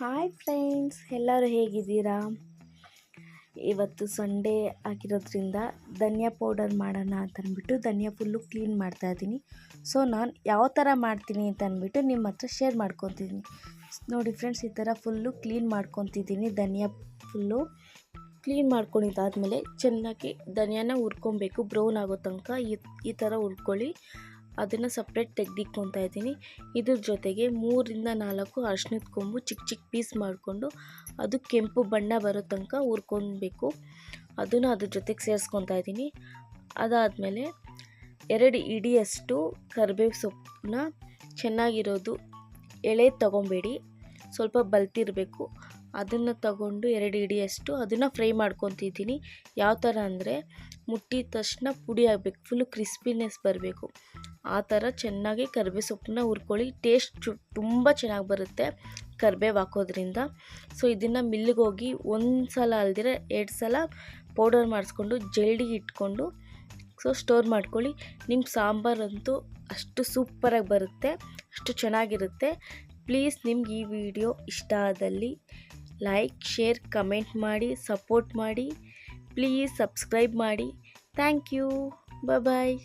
Hi friends ಎಲ್ಲರೂ ಹೇಗಿದ್ದೀರಾ? ಇವತ್ತು ಸಂಡೇ ಆಗಿರೋದ್ರಿಂದ ಧನಿಯಾ ಪೌಡರ್ ಮಾಡೋಣ ಅಂತ ಅಂದ್ಬಿಟ್ಟು ಧನಿಯಾ ಫುಲ್ಲು ಕ್ಲೀನ್ ಮಾಡ್ತಾ ಇದ್ದೀನಿ. ಸೊ ನಾನು ಯಾವ ಥರ ಮಾಡ್ತೀನಿ ಅಂತ ಅಂದ್ಬಿಟ್ಟು ನಿಮ್ಮ ಹತ್ರ ಶೇರ್ ಮಾಡ್ಕೊತಿದ್ದೀನಿ. ನೋಡಿ ಫ್ರೆಂಡ್ಸ್ ಈ ಥರ ಫುಲ್ಲು ಕ್ಲೀನ್ ಮಾಡ್ಕೊತಿದ್ದೀನಿ ಧನಿಯಾ ಫುಲ್ಲು ಕ್ಲೀನ್ ಮಾಡ್ಕೊಂಡಿದ್ದಾದಮೇಲೆ ಚೆನ್ನಾಗಿ ಧನಿಯಾನ ಹುರ್ಕೊಬೇಕು ಬ್ರೌನ್ ಆಗೋ ತನಕ ಈ ಈ ಥರ ಹುರ್ಕೊಳ್ಳಿ. ಅದನ್ನು ಸಪ್ರೇಟ್ ತೆಗ್ದಿಕ್ಕೊತಾ ಇದ್ದೀನಿ. ಇದ್ರ ಜೊತೆಗೆ ಮೂರಿಂದ ನಾಲ್ಕು ಅರ್ಶಿನದ ಕೊಂಬು ಚಿಕ್ಕ ಚಿಕ್ಕ ಪೀಸ್ ಮಾಡಿಕೊಂಡು ಅದು ಕೆಂಪು ಬಣ್ಣ ಬರೋ ತನಕ ಹುರ್ಕೊಬೇಕು ಅದನ್ನು ಅದ್ರ ಜೊತೆಗೆ ಸೇರಿಸ್ಕೊತಾ ಇದ್ದೀನಿ. ಅದಾದಮೇಲೆ ಎರಡು ಇಡಿಯಷ್ಟು ಕರಿಬೇವು ಸೊಪ್ಪನ್ನ ಚೆನ್ನಾಗಿರೋದು ಎಳೆ ತೊಗೊಬೇಡಿ. ಸ್ವಲ್ಪ ಬಲ್ತಿರಬೇಕು. ಅದನ್ನು ತಗೊಂಡು ಎರಡು ಇಡಿಯಷ್ಟು ಅದನ್ನು ಫ್ರೈ ಮಾಡ್ಕೊತಿದ್ದೀನಿ. ಯಾವ ಥರ ಅಂದರೆ ಮುಟ್ಟಿದ ತಕ್ಷಣ ಪುಡಿ ಆಗಬೇಕು ಫುಲ್ಲು ಕ್ರಿಸ್ಪಿನೆಸ್ ಬರಬೇಕು. ಆ ಥರ ಚೆನ್ನಾಗಿ ಕರಿಬೇವು ಸೊಪ್ಪನ್ನ ಹುರ್ಕೊಳ್ಳಿ. ಟೇಸ್ಟ್ ಚು ತುಂಬ ಚೆನ್ನಾಗಿ ಬರುತ್ತೆ ಕರಿಬೇವು ಹಾಕೋದ್ರಿಂದ. ಸೊ ಇದನ್ನು ಮಿಲ್ಲಿಗೆ ಹೋಗಿ ಒಂದು ಸಲ ಅಲ್ದಿರ ಎರಡು ಸಲ ಪೌಡರ್ ಮಾಡಿಸ್ಕೊಂಡು, ಜಲ್ಡಿ ಇಟ್ಕೊಂಡು ಸೊ ಸ್ಟೋರ್ ಮಾಡ್ಕೊಳ್ಳಿ. ನಿಮ್ಮ ಸಾಂಬಾರಂತೂ ಅಷ್ಟು ಸೂಪರಾಗಿ ಬರುತ್ತೆ, ಅಷ್ಟು ಚೆನ್ನಾಗಿರುತ್ತೆ. ಪ್ಲೀಸ್ ನಿಮ್ಗೆ ಈ ವಿಡಿಯೋ ಇಷ್ಟ ಆದಲ್ಲಿ ಲೈಕ್, ಶೇರ್, ಕಮೆಂಟ್ ಮಾಡಿ, ಸಪೋರ್ಟ್ ಮಾಡಿ. ಪ್ಲೀಸ್ ಸಬ್ಸ್ಕ್ರೈಬ್ ಮಾಡಿ. Thank you. ಬಾಯ್